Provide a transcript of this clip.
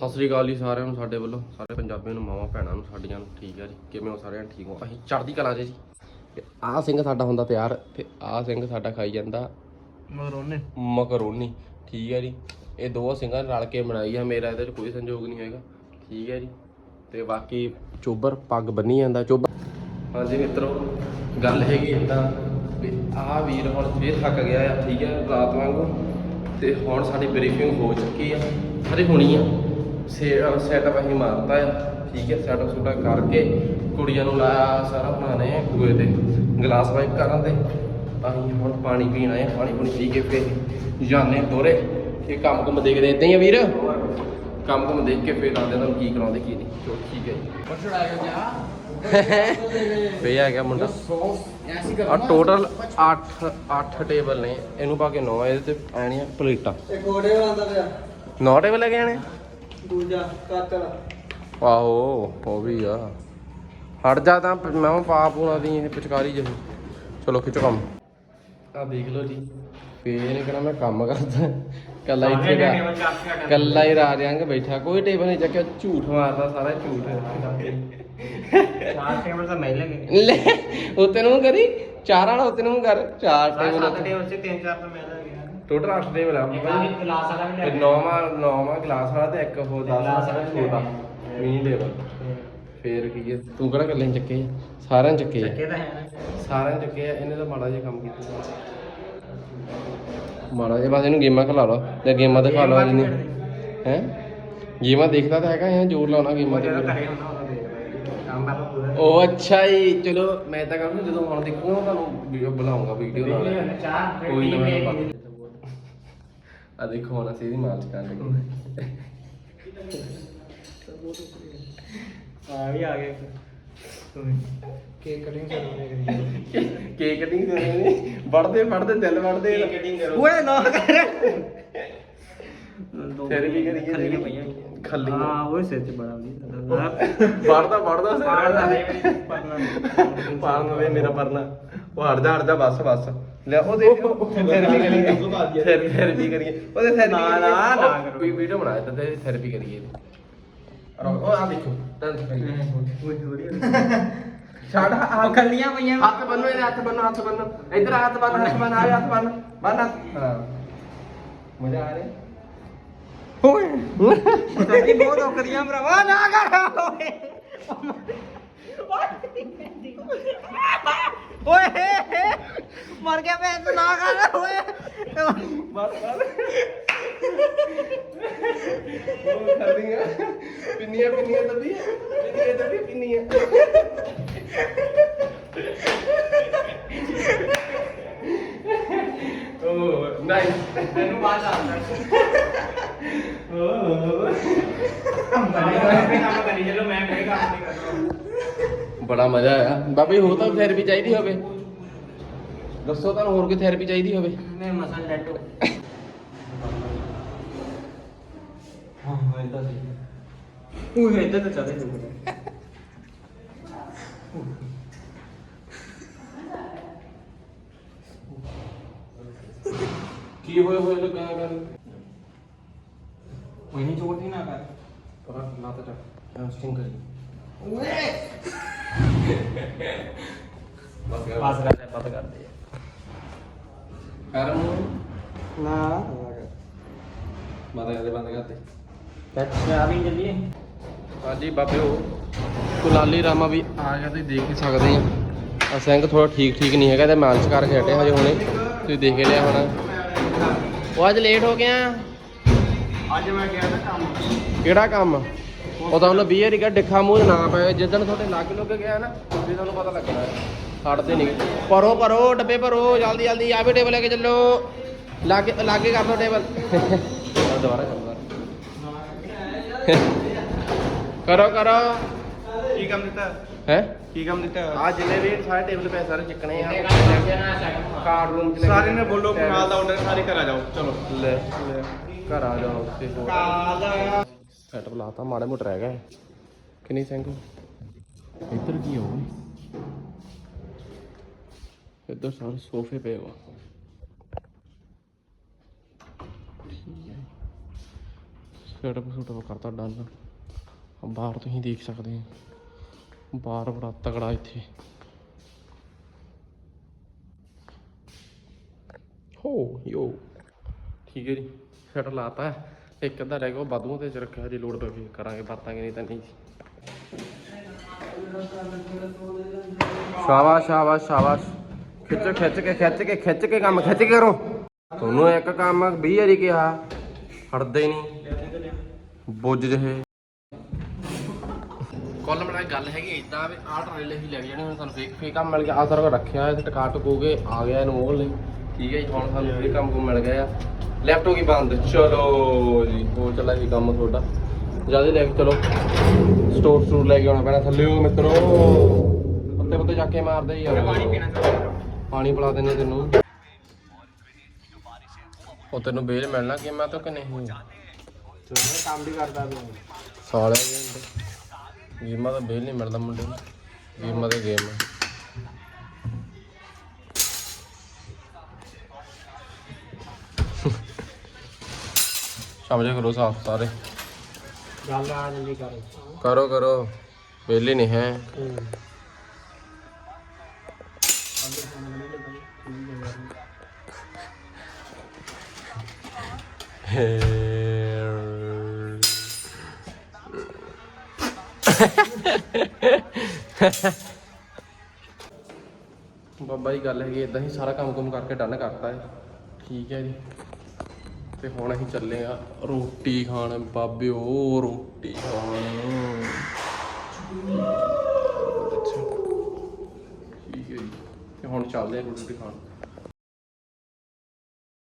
ਸਤਿ ਸ੍ਰੀ ਅਕਾਲ ਜੀ ਸਾਰਿਆਂ ਨੂੰ ਸਾਡੇ ਵੱਲੋਂ ਸਾਰੇ ਪੰਜਾਬੀਆਂ ਨੂੰ ਮਾਵਾਂ ਭੈਣਾਂ ਨੂੰ ਸਾਡੀਆਂ ਨੂੰ ਠੀਕ ਆ ਜੀ। ਕਿਵੇਂ ਹੋ ਸਾਰਿਆਂ? ਠੀਕ ਹੋ? ਅਸੀਂ ਚੜ੍ਹਦੀ ਕਲਾ 'ਚ ਜੀ। ਤੇ ਆਹ ਸਿੰਘ ਸਾਡਾ ਹੁੰਦਾ ਤਿਆਰ ਤੇ ਆਹ ਸਿੰਘ ਸਾਡਾ ਖਾਈ ਜਾਂਦਾ ਮਗਰੋਨੇ। ਮਕਰੋਨੀ ਠੀਕ ਹੈ ਜੀ। ਇਹ ਦੋ ਸਿੰਘਾਂ ਨੇ ਰਲ ਕੇ ਬਣਾਈ ਆ ਮੇਰਾ ਇਹਦੇ 'ਚ ਕੋਈ ਸੰਯੋਗ ਨਹੀਂ ਹੈਗਾ। ਠੀਕ ਹੈ ਜੀ। ਤੇ ਬਾਕੀ ਚੋਬਰ ਪੱਗ ਬੰਨੀ ਜਾਂਦਾ ਚੋਬਰ। ਹਾਂਜੀ ਮਿੱਤਰੋ ਗੱਲ ਹੈਗੀ ਇਦਾਂ ਵੀ ਆਹ ਵੀਰ ਹੁਣ ਫੇਰ ਥੱਕ ਗਿਆ ਆ ਠੀਕ ਹੈ ਰਾਤ ਵਾਂਗੂ। ਤੇ ਹੁਣ ਸਾਡੀ ਬਰੀਫਿੰਗ ਹੋ ਚੁੱਕੀ ਆ ਹਰੇ ਹੋਣੀ ਆ। ਸੈਟਅਪ ਅਸੀਂ ਮਾਰਤਾ ਆ। ਠੀਕ ਹੈ ਸੈਟਅਪ ਸੁਟਾ ਕਰਕੇ ਕੁੜੀਆਂ ਨੂੰ ਲਾਇਆ ਸਾਰਾ ਬਣਾਣੇ ਆ ਕੂਏ ਤੇ। ਗਲਾਸ ਵਾਈਪ ਕਰਨ ਦੇ ਅਸੀਂ ਹੁਣ ਪਾਣੀ ਪੀਣਾ ਹੈ ਪਾਣੀ ਪੂਣੀ ਪੀ ਕੇ ਫੇਰ ਜਾਣੇ ਦੋਰੇ। ਇਹ ਕੰਮ ਕੁਮ ਦੇਖਦੇ ਇਦਾਂ ਹੀ ਆ ਵੀਰ। ਕੰਮ ਕੁਮ ਦੇਖ ਕੇ ਫੇਰ ਆਉਂਦੇ ਤੁਹਾਨੂੰ ਕੀ ਕਰਾਉਂਦੇ ਕੀ ਨਹੀਂ। ਚਲੋ ਠੀਕ ਹੈ ਜੀ। ਪਛੜਾਇਆ ਜਾ ਵੇ ਆ ਗਿਆ ਮੁੰਡਾ। ਆ ਟੋਟਲ 8 8 ਟੇਬਲ ਨੇ। ਇਹਨੂੰ ਪਾ ਕੇ 9 ਇਹਦੇ ਤੇ ਆਣੀਆਂ ਪਲੇਟਾਂ। ਇੱਕ ਕੋੜੇ ਆਂਦਾ ਪਿਆ। 9 ਟੇਬਲ ਲੈ ਕੇ ਆਣੇ ਦੂਜਾ ਕਾਤਲ। ਆਹੋ ਉਹ ਵੀ ਆ। ਹਟ ਜਾ ਤਾਂ ਮੈਂ ਕਿਹਾ ਪਾ ਪੂਣਾ ਦੀ ਇਹ ਪਿਚਕਾਰੀ ਜਿਹੀ। ਚਲੋ ਖਿੱਚੋ ਕੰਮ। ਆ ਦੇਖ ਲਓ ਜੀ। ਫੇਰ ਇਹਨੇ ਕਹਿਣਾ ਮੈਂ ਕੰਮ ਕਰਦਾ। ਕੱਲਾ ਇੱਥੇ ਰਾ ਕੱਲਾ ਹੀ ਰਾਜ ਅੰਗ ਬੈਠਾ। ਕੋਈ ਟੇਬਲ ਨਹੀਂ ਚੱਕਿਆ ਝੂਠ ਮਾਰਦਾ ਸਾਰਾ ਝੂਠ। ਚਾਰ ਟੇਬਲ ਤਾਂ ਮੈਂ ਲਗੇ ਲੈ ਉਤੇ ਨੂੰ ਕਰੀ ਚਾਰ ਵਾਲਾ ਉਤੇ ਨੂੰ ਕਰ। ਚਾਰ ਟੇਬਲ ਸੱਤ ਟੇਬਲ ਸੇ ਤਿੰਨ ਚਾਰ ਤਾਂ ਮੈਂ ਟੋਟਲ 8 ਟੇਬਲ ਆ ਇੱਕ ਆ ਗਲਾਸ ਵਾਲਾ ਵੀ ਤੇ ਲੈ ਨੌਵਾਂ ਨੌਵਾਂ ਗਲਾਸ ਵਾਲਾ ਤੇ ਇੱਕ ਉਹ 10 ਗਲਾਸ ਵਾਲਾ ਵੀ ਛੋਟਾ। ਮਿਨੀ ਟੇਬਲ ਫੇਰ ਕੀ ਹੈ ਤੂੰ ਕਿਹੜਾ ਇਕੱਲੇ ਨੇ ਚੱਕੇ ਆ? ਸਾਰਿਆਂ ਨੇ ਚੱਕੇ ਆ। ਚੱਕੇ ਤਾਂ ਹੈ ਨਾ। ਸਾਰਿਆਂ ਨੇ ਚੱਕੇ ਆ। ਇਹਨੇ ਤਾਂ ਮਾੜਾ ਜਿਹਾ ਕੰਮ ਕੀਤਾ। ਮਾੜਾ ਜਿਹਾ ਬਸ ਇਹਨੂੰ ਗੇਮਾਂ ਖਿਲਾ ਲਓ। ਤੇ ਗੇਮਾਂ ਦਿਖਾ ਲਓ ਜੀ ਹੈ? ਗੇਮਾਂ ਦੇਖਦਾ ਤਾਂ ਹੈਗਾ ਇਹ ਜ਼ੋਰ ਲਾਉਣਾ ਗੇਮਾਂ ਤੇ। ਜਦੋਂ ਕਰੇ ਹੁੰਦਾ ਉਹ ਦੇਖਦਾ ਕੰਮ ਬਾਬਾ ਪੂਰਾ ਉਹ ਅੱਛਾ ਜੀ। ਚਲੋ ਮੈਂ ਤਾਂ ਕਹਿੰਦਾ ਜਦੋਂ ਹੁਣ ਦੇਖੂਗਾ ਤੁਹਾਨੂੰ ਵੀਡੀਓ ਬਣਾਉਂਗਾ ਵੀਡੀਓ ਨਾਲ। ਚਾਰ ਕੋਈ ਨਾ। ਮੈਂ ਮੈਂ ਆ ਦੇਖੋ ਹੁਣ ਅਸੀਂ ਇਹਦੀ ਮਾਰਚ ਕਰਨ ਲੱਗੇ ਆ ਵੀ ਆ ਗਿਆ ਕੇਕ ਕਟਿੰਗ ਕਰਵਾਉਣੇ ਕਰੀ ਕੇਕ ਕਟਿੰਗ ਕਰਨੀ ਵੜਦੇ ਵੜਦੇ ਦਿਲ ਵੜਦੇ ਕਟਿੰਗ ਕਰੋ ਓਏ ਨਾ ਕਰ ਫਿਰ ਕੀ ਕਰੀਏ ਖੱਲੀਆਂ ਖੱਲੀਆਂ। ਹਾਂ ਉਹ ਸਿਰ ਤੇ ਬੜਾ ਵਧੀਆ ਵੜਦਾ ਵੜਦਾ ਪਾੜਦਾ ਦੇ ਪਰਨਾ ਪਾਰਨ ਦੇ ਮੇਰਾ ਪਰਨਾ। ਉਹ ਹਟ ਜਾ ਬਸ ਬਸ। ਲੈ ਉਹ ਦੇਖ। ਥੈਰੇਪੀ ਕਰੀਏ ਫਿਰ ਥੈਰੇਪੀ ਕਰੀਏ। ਉਹਦੇ ਥੈਰੇਪੀ ਨਾ, ਨਾ, ਨਾ। ਕੋਈ ਵੀਡੀਓ ਬਣਾਇਆ ਤਾਂ ਤੇ ਥੈਰੇਪੀ ਕਰੀਏ। ਉਹ ਆ ਦੇਖੋ ਛੱਡ ਉਹ ਹੱਥ ਖੱਲੀਆਂ ਪਈਆਂ ਹੱਥ ਬੰਨੋ ਇਹਦੇ ਹੱਥ ਬੰਨੋ ਹੱਥ ਬੰਨੋ। ਇੱਧਰ ਹੱਥ ਬੰਨ ਹੱਥ ਬੰਨ ਆ ਹੱਥ ਬੰਨ। ਬੰਨ। ਮਜ਼ਾ ਆ ਰਿਹਾ? ਓਏ। ਸੱਚੀ ਬਹੁਤ ਔਕਰੀਆਂ ਭਰਾਵਾ ਨਾ ਕਰ। ਓਏ। ਓਏ ਮਰ ਗਿਆ ਮੈਂ ਤੂੰ ਨਾ ਕਰ। ਓਏ। ਬਸ ਬਸ ਖਾਲੀਆਂ ਪਿੰਨੀਆਂ ਪਿੰਨੀਆਂ ਦੱਬੀ। ਪਿੰਨੀਆਂ ਦੱਬੀ ਪਿੰਨੀਆਂ। ਓ ਨਾਈਸ ਤੈਨੂੰ ਬਾਅਦ ਆਉਂਦਾ ਨਹੀਂ ਬੜਾ ਮਜ਼ਾ ਆਇਆ। ਬਾਬੇ ਹੋਰ ਤਾਂ ਥੈਰੇਪੀ ਚਾਹੀਦੀ ਹੋਵੇ। ਦੱਸੋ ਤੁਹਾਨੂੰ ਹੋਰ ਕੋਈ ਥੈਰੇਪੀ ਚਾਹੀਦੀ ਹੋਵੇ? ਮੈਂ ਮਸਲ ਡੈਟੋ ਹਾਂ ਮੈਂ ਤਾਂ ਸਹੀ ਉਹ ਇੱਧਰ ਤਾਂ ਚੱਲੇ ਲੋਕ ਕੀ ਹੋਏ ਹੋਏ ਲੱਗਾ ਕਰ ਕੋਈ ਨਹੀਂ ਚੋਟ ਨਹੀਂ ਨਾ ਕਰ ਪਰਾ ਨਾ ਤਾਂ ਚੱਕ ਸਟਿੰਗ ਕਰੀ ਬਸ ਬਸ ਕਰ ਪਤਾ ਕਰਦੇ ਕਰ ਨੂੰ ਨਾ ਬੰਦ ਕਰਦੇ ਬੰਦ ਕਰਦੇ ਅੱਛਾ ਵੀ ਜਲਦੀ ਹਾਂਜੀ ਬਾਬਿਓ ਕੁਲਾਲੀ ਰਾਮਾ ਵੀ ਆ ਗਿਆ ਤੁਸੀਂ ਦੇਖ ਹੀ ਸਕਦੇ ਆ ਆ ਸਿੰਘ ਥੋੜਾ ਠੀਕ ਠੀਕ ਨਹੀਂ ਹੈਗਾ ਤੇ ਮਾਲਸ਼ ਕਰਕੇ ਹਟੇ ਹਜੇ ਹੁਣੇ ਤੁਸੀਂ ਦੇਖ ਲਿਆ ਹੋਣਾ ਉਹ ਅੱਜ ਲੇਟ ਹੋ ਗਿਆ ਅੱਜ ਮੈਂ ਗਿਆ ਨਾ ਕੰਮ। ਕਿਹੜਾ ਕੰਮ? ਉਹ ਤਾਂ ਉਹਨੇ 20 ਰਿਕਾ ਡਿੱਖਾ ਮੂੰਹ 'ਚ ਨਾ ਪਏ। ਜਿੱਦਣ ਤੁਹਾਡੇ ਲੱਗ ਲੁੱਗ ਗਿਆ ਨਾ ਫਿਰ ਤੁਹਾਨੂੰ ਪਤਾ ਲੱਗਣਾ। ਛੱਡਦੇ ਨਹੀਂ ਭਰੋ ਭਰੋ ਡੱਬੇ ਭਰੋ ਜਲਦੀ ਜਲਦੀ। ਆ ਵੀ ਟੇਬਲ ਲੈ ਕੇ ਚੱਲੋ। ਲਾਗੇ ਲਾਗੇ ਕਰ ਲਓ ਟੇਬਲ। ਦੁਬਾਰਾ ਕਰਦਾ ਕਰੋ ਕਰੋ। ਕੀ ਕੰਮ ਦਿੱਤਾ? ਹੈ? ਕੀ ਕੰਮ ਦਿੱਤਾ? ਆ ਜਿੰਨੇ ਵੀ ਸਾਰੇ ਟੇਬਲ ਪੈ ਸਾਰੇ ਚੱਕਣੇ ਆ। ਕਾਰਡ ਰੂਮ ਚ ਲੈ ਕੇ- ਸਾਰੇ ਨੇ ਬੋਲੋ ਨਾਲ ਦਾ ਆਰਡਰ ਸਾਰੇ ਘਰ ਆ ਜਾਓ। ਚਲੋ। ਲੈ। ਲੈ। ਘਰ ਆ ਜਾਓ ਤੇ ਹੋਰ ਕਾਲਾ ਸੈਟਅਪ ਲਾਤਾ ਮਾੜੇ ਮੋਟੇ ਰਹਿ ਗਏ ਕਿੰਨੀ ਸਿੰਘ? ਇੱਧਰ ਕੀ ਹੋ? ਇੱਧਰ ਸਾਰੇ ਸੋਫੇ ਪਏ ਵਾ। ਹੈ। ਸੈਟਅਪ ਸੁਟਅਪ ਕਰਤਾ ਡਨ। ਬਾਹਰ ਤੁਸੀਂ ਦੇਖ ਸਕਦੇ ਹੋ। ਬਾਹਰ ਬੜਾ ਤਗੜਾ ਇੱਥੇ। ਹੋ ਯੋ। ਠੀਕ ਹੈ ਜੀ ਸੈਟ ਲਾਤਾ ਇੱਕ ਅੱਧਾ ਰਹਿ ਗਿਆ, ਉਹ ਤੇ ਚ ਰੱਖਿਆ ਜੇ ਲੋਡ ਪਵੇ ਕਰਾਂਗੇ ਵਰਤਾਂਗੇ, ਨਹੀਂ ਤਾਂ ਨਹੀਂ। ਸ਼ਾਬਾਸ਼ ਸ਼ਾਬਾਸ਼ ਸ਼ਾਬਾਸ਼। ਖਿੱਚ ਖਿੱਚ ਕੇ ਖਿੱਚ ਕੇ ਖਿੱਚ ਕੇ ਕੰਮ, ਖਿੱਚ ਕੇ ਕਰੋ। ਤੁਹਾਨੂੰ ਇੱਕ ਕੰਮ 20 ਵਾਰੀ ਕਿਹਾ, ਹਟਦੇ ਨਹੀਂ। ਬੁੱਝ ਜਿਹੇ। ਕੁੱਲ ਮਿਲਾ ਗੱਲ ਹੈਗੀ ਇਦਾਂ ਵੀ ਆਹ ਟਰੇਲੇ ਹੀ ਲੈ ਕੇ ਜਾਣੇ, ਹੁਣ ਸਾਨੂੰ ਫੇਕ ਫੇਕ ਕੰਮ ਮਿਲ ਗਿਆ। ਆ ਸਾਰਾ ਰੱਖਿਆ ਹੈ ਤੇ ਟਕਾ ਆ ਗਿਆ ਇਹਨੂੰ ਉਹ ਲਈ। ਠੀਕ ਹੈ ਜੀ, ਹੁਣ ਸਾਨੂੰ ਫੇਰ ਕੰਮ ਕੋ ਮਿਲ ਗਿਆ ਆ। ਲੈਫਟ ਹੋ ਗਈ ਬੰਦ? ਚਲੋ ਜੀ ਹੋ ਚੱਲਾ ਜੀ ਕੰਮ ਤੁਹਾਡਾ? ਜਲਦੀ ਲੈ ਕੇ ਚਲੋ। ਸਟੋਰ ਸਟੋਰ ਲੈ ਕੇ ਆਉਣਾ ਪੈਣਾ ਥੱਲਿਓ ਮਿੱਤਰੋ ਪੱਤੇ ਪੱਤੇ ਚੱਕ ਕੇ ਮਾਰਦੇ ਯਾਰ ਪਾਣੀ ਪੀਣਾ ਚਾਹੀਦਾ ਪਾਣੀ ਪਿਲਾ ਦਿੰਦੇ ਤੈਨੂੰ। ਉਹ ਤੈਨੂੰ ਬੇਲ ਮਿਲਣਾ ਕਿ ਮੈਂ ਤਾਂ ਕਿ ਨਹੀਂ? ਕੰਮ ਵੀ ਕਰਦਾ ਤੂੰ। ਸਾਲਿਆ ਜੀ ਗੇਮਾਂ ਦਾ ਬੇਲ ਨਹੀਂ ਮਿਲਦਾ ਮੁੰਡੇ ਨੂੰ। ਗੇਮਾਂ ਦਾ ਗੇਮ ਸਮਝ ਕਰੋ ਸਾਫ਼ ਸਾਰੇ। ਗੱਲ ਆ ਜਲਦੀ ਕਰ। ਕਰੋ ਕਰੋ। ਵਿਹਲੇ ਨਹੀਂ ਹੈ। ਬਾਬਾ ਜੀ ਗੱਲ ਹੈਗੀ ਇਦਾਂ ਹੀ ਸਾਰਾ ਕੰਮ ਕੁਮ ਕਰਕੇ ਡਨ ਕਰਤਾ ਹੈ। ਠੀਕ ਹੈ ਜੀ। ਤੇ ਹੁਣ ਅਸੀਂ ਚੱਲੇ ਆ ਰੋਟੀ ਖਾਣ। ਬਾਬਿਓ ਰੋਟੀ ਖਾਣ। ਠੀਕ ਹੈ ਜੀ। ਤੇ ਹੁਣ ਚੱਲਦੇ ਆ ਰੋਟੀ ਖਾਣ।